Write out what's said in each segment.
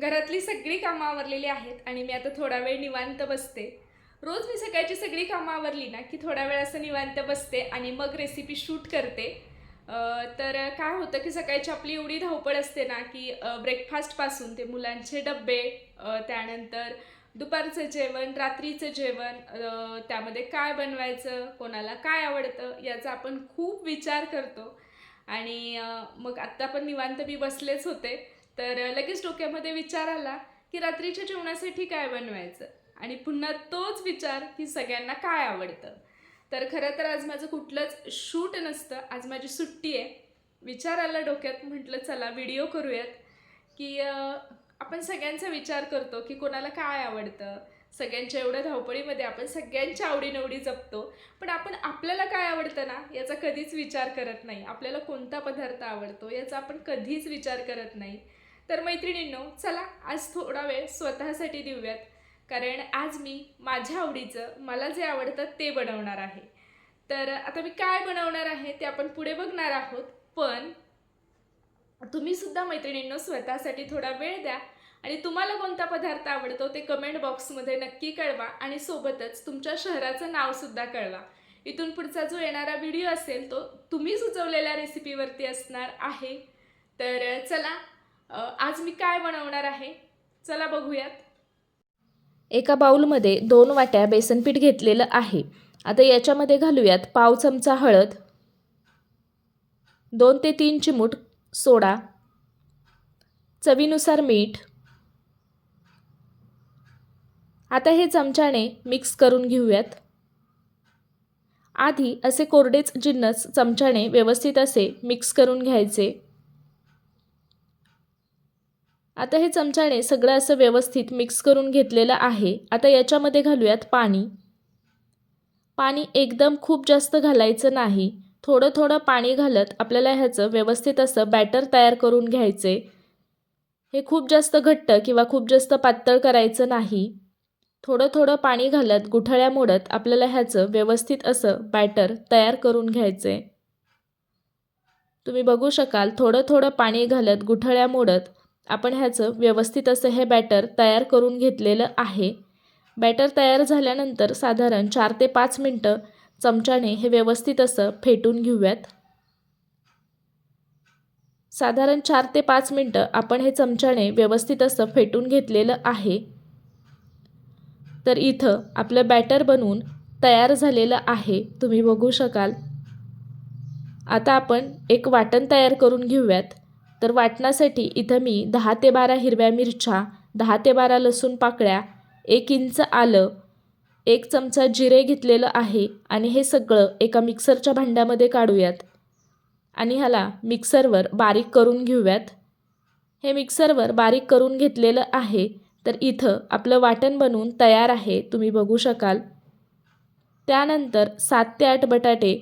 घरातली सगळी कामं आवरलेली आहेत आणि मी आता थोडा वेळ निवांत बसते. रोज मी सकाळची सगळी कामं आवरली ना की थोडा वेळ असं निवांत बसते आणि मग रेसिपी शूट करते. तर काय होतं की सकाळची आपली एवढी धावपळ असते ना की ब्रेकफास्टपासून ते मुलांचे डबे त्यानंतर दुपारचं जेवण रात्रीचं जेवण त्यामध्ये काय बनवायचं कोणाला काय आवडतं याचा आपण खूप विचार करतो. आणि मग आत्ता पण निवांत मी बसलेच होते. तर लगेच डोक्यामध्ये विचार आला की रात्रीच्या जेवणासाठी काय बनवायचं? आणि पुन्हा तोच विचार की सगळ्यांना काय आवडतं? तर खरं तर आज माझं कुठलंच शूट नसतं. आज माझी सुट्टी आहे. विचार आला डोक्यात. म्हटलं चला व्हिडिओ करूयात. की आपण सगळ्यांचा विचार करतो की कोणाला काय आवडतं? सगळ्यांच्या एवढ्या धावपळीमध्ये आपण सगळ्यांच्या आवडीनवडी जपतो. पण आपण आपल्याला काय आवडतं ना याचा कधीच विचार करत नाही. आपल्याला कोणता पदार्थ आवडतो याचा आपण कधीच विचार करत नाही. तर मैत्रिणींनो चला आज थोडा वेळ स्वतःसाठी देऊयात. कारण आज मी माझ्या आवडीचं मला जे आवडतं ते बनवणार आहे. तर आता मी काय बनवणार आहे ते आपण पुढे बघणार आहोत. पण तुम्हीसुद्धा मैत्रिणींनो स्वतःसाठी थोडा वेळ द्या. आणि तुम्हाला कोणता पदार्थ आवडतो ते कमेंट बॉक्समध्ये नक्की कळवा. आणि सोबतच तुमच्या शहराचं नावसुद्धा कळवा. इथून पुढचा जो येणारा व्हिडिओ असेल तो तुम्ही सुचवलेल्या रेसिपीवरती असणार आहे. तर चला आज मी काय बनवणार आहे? चला बघूयात. एका बाऊलमध्ये दोन वाट्या बेसनपीठ घेतलेलं आहे. आता याच्यामध्ये घालूयात पाव चमचा हळद दोन ते तीन चिमूट सोडा चवीनुसार मीठ. आता हे चमच्याने मिक्स करून घेऊयात. आधी असे कोरडेच जिन्नस चमच्याने व्यवस्थित असे मिक्स करून घ्यायचे. आता हे चमच्याने सगळं असं व्यवस्थित मिक्स करून घेतलेलं आहे. आता याच्यामध्ये घालूयात पाणी. पाणी एकदम खूप जास्त घालायचं नाही. थोडं थोडं पाणी घालत आपल्याला ह्याचं व्यवस्थित असं बॅटर तयार करून घ्यायचे. हे खूप जास्त घट्ट किंवा खूप जास्त पातळ करायचं नाही. थोडं थोडं पाणी घालत गुठळ्या मोडत आपल्याला ह्याचं व्यवस्थित असं बॅटर तयार करून घ्यायचे. तुम्ही बघू शकाल थोडं थोडं पाणी घालत गुठळ्या मोडत आपण ह्याचं व्यवस्थित असं हे बॅटर तयार करून घेतलेलं आहे. बॅटर तयार झाल्यानंतर साधारण चार ते पाच मिनटं चमच्याने हे व्यवस्थित असं फेटून घेऊयात. साधारण चार ते पाच मिनटं आपण हे चमच्याने व्यवस्थित असं फेटून घेतलेलं आहे. तर इथं आपलं बॅटर बनवून तयार झालेलं आहे. तुम्ही बघू शकाल. आता आपण एक वाटण तयार करून घेऊयात. तर वाटणासाठी इथं मी दहा ते बारा हिरव्या मिरच्या दहा ते बारा लसूण पाकळ्या एक इंच आलं एक चमचा जिरे घेतलेलं आहे आणि हे सगळं एका मिक्सरच्या भांड्यामध्ये काढूयात. आणि ह्याला मिक्सरवर बारीक करून घेऊयात. हे मिक्सरवर बारीक करून घेतलेलं आहे तर इथं आपलं वाटण बनवून तयार आहे तुम्ही बघू शकाल. त्यानंतर सात ते आठ बटाटे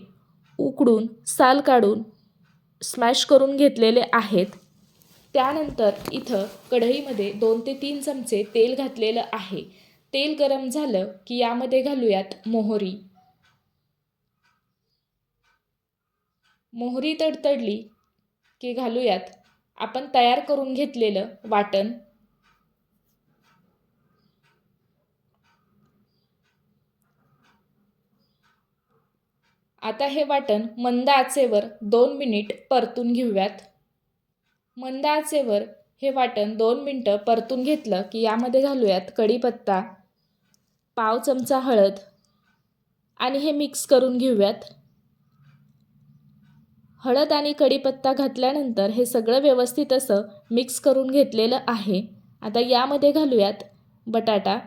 उकडून साल काढून स्मॅश करून घेतलेले आहेत. त्यानंतर इथं कढईमध्ये दोन ते तीन चमचे तेल घातलेलं आहे. तेल गरम झालं की यामध्ये घालूयात मोहरी. मोहरी तडतडली की घालूयात. आपण तयार करून घेतलेलं वाटण. आता हे वाटण मंद आचेवर दोन मिनिट परतून घेऊयात. मंद आचेवर हे वाटण दोन मिनटं परतून घेतलं की यामध्ये घालूयात कढीपत्ता पाव चमचा हळद आणि हे मिक्स करून घेऊयात. हळद आणि कढीपत्ता घातल्यानंतर हे सगळं व्यवस्थित असं मिक्स करून घेतलेलं आहे. आता यामध्ये घालूयात बटाटा.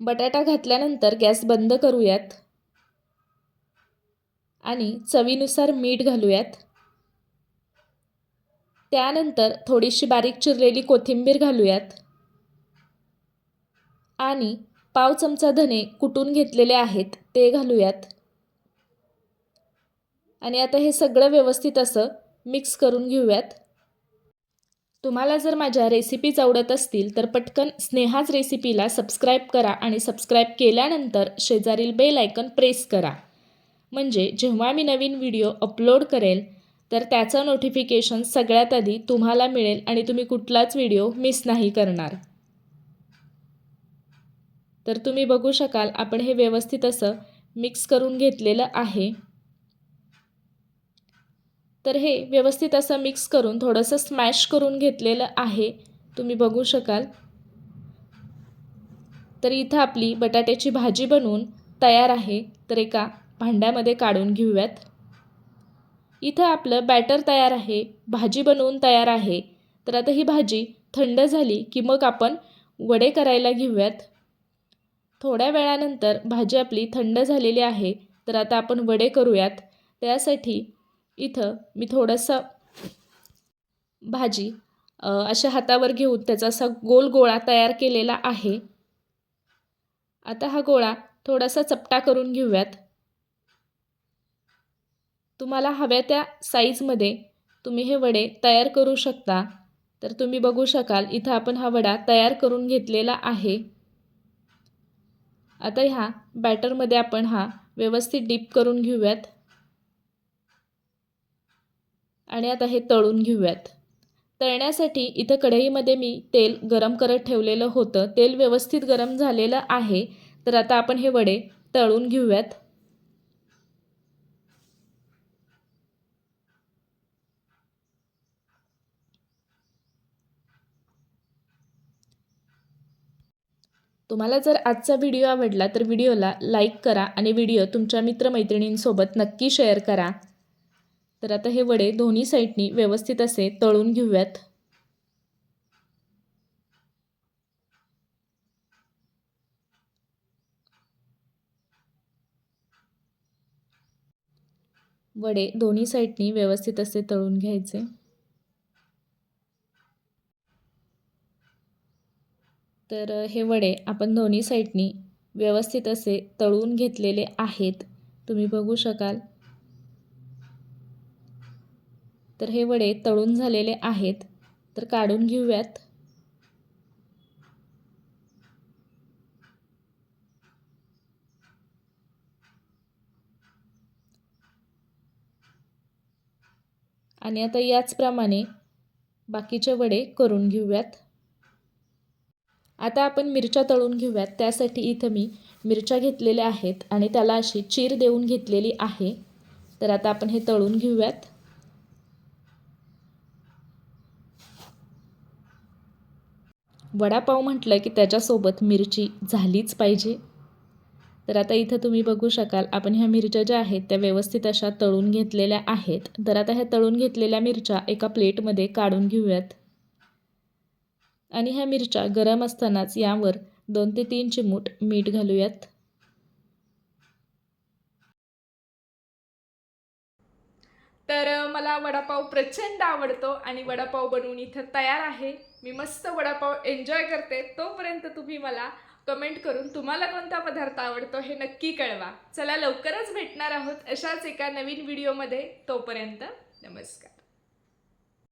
बटाटा घातल्यानंतर गॅस बंद करूयात. आणि चवीनुसार मीठ घालूयात. त्यानंतर थोडीशी बारीक चिरलेली कोथिंबीर घालूयात. आणि पाव चमचा धने कुटून घेतलेले आहेत ते घालूयात. आणि आता हे सगळं व्यवस्थित असं मिक्स करून घेऊयात. तुम्हाला जर माझ्या रेसिपीज आवडत असतील तर पटकन स्नेहाच रेसिपीला सबस्क्राईब करा आणि सबस्क्राईब केल्यानंतर शेजारील बेल आयकन प्रेस करा. म्हणजे जेव्हा मी नवीन व्हिडिओ अपलोड करेल तर त्याचं नोटिफिकेशन सगळ्यात आधी तुम्हाला मिळेल आणि तुम्ही कुठलाच व्हिडिओ मिस नाही करणार. तर तुम्ही बघू शकाल आपण हे व्यवस्थित असं मिक्स करून घेतलेलं आहे. तर हे व्यवस्थित असं मिक्स करून थोडंसं स्मॅश करून घेतलेलं आहे. तुम्ही बघू शकाल. तर इथं आपली बटाट्याची भाजी बनवून तयार आहे. तर एका भांड्यामध्ये काढून घेऊयात. इथं आपलं बॅटर तयार आहे. भाजी बनवून तयार आहे. तर आता ही भाजी थंड झाली की मग आपण वडे करायला घेऊयात. थोड्या वेळानंतर भाजी आपली थंड झालेली आहे. तर आता आपण वडे करूयात. त्यासाठी इथं मी थोडंसं भाजी अशा हातावर घेऊन त्याचा असा गोल गोळा तयार केलेला आहे. आता हा गोळा थोडासा चपटा करून घेऊयात. तुम्हाला हव्या त्या साईजमध्ये तुम्ही हे वडे तयार करू शकता. तर तुम्ही बघू शकाल इथं आपण हा वडा तयार करून घेतलेला आहे. आता ह्या बॅटरमध्ये आपण हा व्यवस्थित डीप करून घेऊयात. आणि आता हे तळून घेऊयात. तळण्यासाठी इथं कढईमध्ये मी तेल गरम करत ठेवलेलं होतं. तेल व्यवस्थित गरम झालेलं आहे. तर आता आपण हे वडे तळून घेऊयात. तुम्हाला जर आजचा व्हिडिओ आवडला तर व्हिडिओला लाईक करा आणि व्हिडिओ तुमच्या मित्रमैत्रिणींसोबत नक्की शेअर करा. तर आता हे वडे दोन्ही साईडनी व्यवस्थित असे तळून घेऊयात. वडे दोन्ही साईडनी व्यवस्थित असे तळून घ्यायचे. तर हे वडे आपण दोन्ही साईडनी व्यवस्थित असे तळून घेतलेले आहेत. तुम्ही बघू शकाल. तर हे वडे तळून झालेले आहेत. तर काढून घेऊयात. आणि आता याचप्रमाणे बाकीचे वडे करून घेऊयात. आता आपण मिरच्या तळून घेऊयात. त्यासाठी इथं मी मिरच्या घेतलेल्या आहेत आणि त्याला अशी चीर देऊन घेतलेली आहे. तर आता आपण हे तळून घेऊयात. वडापाव म्हटलं की त्याच्यासोबत मिरची झालीच पाहिजे. तर आता इथं तुम्ही बघू शकाल आपण ह्या मिरच्या ज्या आहेत त्या व्यवस्थित अशा तळून घेतलेल्या आहेत. तर आता ह्या तळून घेतलेल्या मिरच्या एका प्लेटमध्ये काढून घेऊयात. आणि ह्या मिरच्या गरम असतानाच यावर दोन ते तीन चिमूट मीठ घालूयात. तर मला वडापाव प्रचंड आवडतो आणि वडापाव बनवून इथं तयार आहे. मी मस्त वडापाव एन्जॉय करते. तोपर्यंत तुम्ही मला कमेंट करून तुम्हाला कोणता पदार्थ आवडतो हे नक्की कळवा. चला लवकरच भेटणार आहोत अशाच एका नवीन व्हिडिओमध्ये तोपर्यंत नमस्कार.